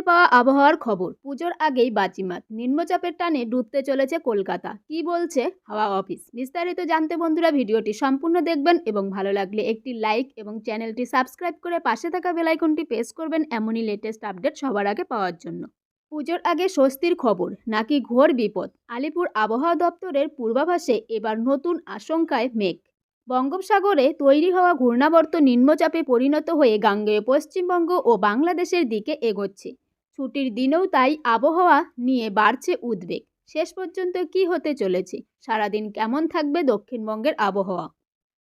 পাওয়া আবহাওয়ার খবর। পুজোর আগেই বাজিমাত। নিম্নচাপের টানে ডুবতে চলেছে কলকাতা। কি বলছে হাওয়া অফিস? বিস্তারিত জানতে বন্ধুরা ভিডিওটি সম্পূর্ণ দেখবেন এবং ভালো লাগলে একটি লাইক এবং চ্যানেলটি সাবস্ক্রাইব করে পাশে থাকা বেলাইকনটি প্রেস করবেন এমনই লেটেস্ট আপডেট সবার আগে পাওয়ার জন্য। পুজোর আগে স্বস্তির খবর, নাকি ঘোর বিপদ? আলিপুর আবহাওয়া দপ্তরের পূর্বাভাসে এবার নতুন আশঙ্কায় মেঘ। বঙ্গোপসাগরে তৈরি হওয়া ঘূর্ণাবর্ত নিম্নচাপে পরিণত হয়ে গাঙ্গেয় পশ্চিমবঙ্গ ও বাংলাদেশের দিকে এগোচ্ছে। ছুটির দিনেও তাই আবহাওয়া নিয়ে বাড়ছে উদ্বেগ। শেষ পর্যন্ত কি হতে চলেছে? সারাদিন কেমন থাকবে দক্ষিণবঙ্গের আবহাওয়া?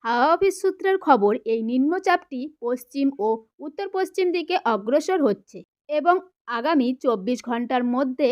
হাওয়া অফিস সূত্রের খবর, এই নিম্নচাপটি পশ্চিম ও উত্তর পশ্চিম দিকে অগ্রসর হচ্ছে এবং আগামী চব্বিশ ঘণ্টার মধ্যে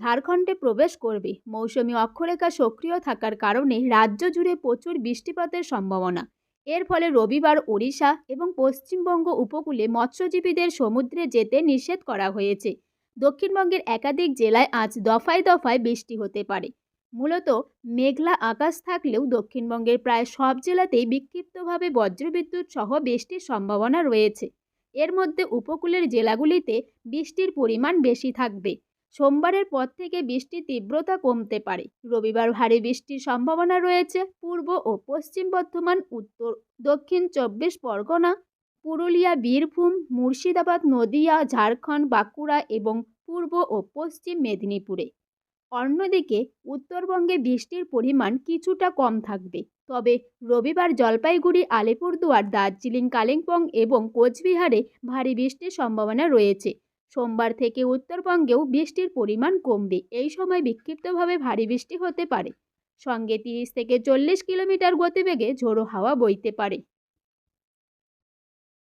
ঝাড়খণ্ডে প্রবেশ করবে। মৌসুমি অক্ষরেখা সক্রিয় থাকার কারণে রাজ্য জুড়ে প্রচুর বৃষ্টিপাতের সম্ভাবনা। এর ফলে রবিবার ওড়িশা এবং পশ্চিমবঙ্গ উপকূলে মৎস্যজীবীদের সমুদ্রে যেতে নিষেধ করা হয়েছে। দক্ষিণবঙ্গের একাধিক জেলায় আজ দফায় দফায় বৃষ্টি হতে পারে। মূলত মেঘলা আকাশ থাকলেও দক্ষিণবঙ্গের প্রায় সব জেলাতেই বিক্ষিপ্তভাবে বজ্রবিদ্যুৎ সহ বৃষ্টির সম্ভাবনা রয়েছে। এর মধ্যে উপকূলের জেলাগুলিতে বৃষ্টির পরিমাণ বেশি থাকবে। সোমবারের পর থেকে বৃষ্টির তীব্রতা কমতে পারে। রবিবার ভারী বৃষ্টির সম্ভাবনা রয়েছে। পূর্ব ও পশ্চিম বর্ধমান, উত্তর, দক্ষিণ চব্বিশ পরগনা, পুরুলিয়া, বীরভূম, মুর্শিদাবাদ, নদিয়া, ঝাড়খণ্ড, বাঁকুড়া এবং পূর্ব ও পশ্চিম মেদিনীপুরে। অন্যদিকে, উত্তরবঙ্গে বৃষ্টির পরিমাণ কিছুটা কম থাকবে। তবে রবিবার জলপাইগুড়ি, আলিপুরদুয়ার, দার্জিলিং, কালিম্পং এবং কোচবিহারে ভারী বৃষ্টির সম্ভাবনা রয়েছে। সোমবার থেকে উত্তরবঙ্গেও বৃষ্টির পরিমাণ কমবে। এই সময় বিক্ষিপ্তভাবে ভারী বৃষ্টি হতে পারে। সঙ্গে তিরিশ থেকে চল্লিশ কিলোমিটার গতিবেগে ঝোড়ো হাওয়া বইতে পারে।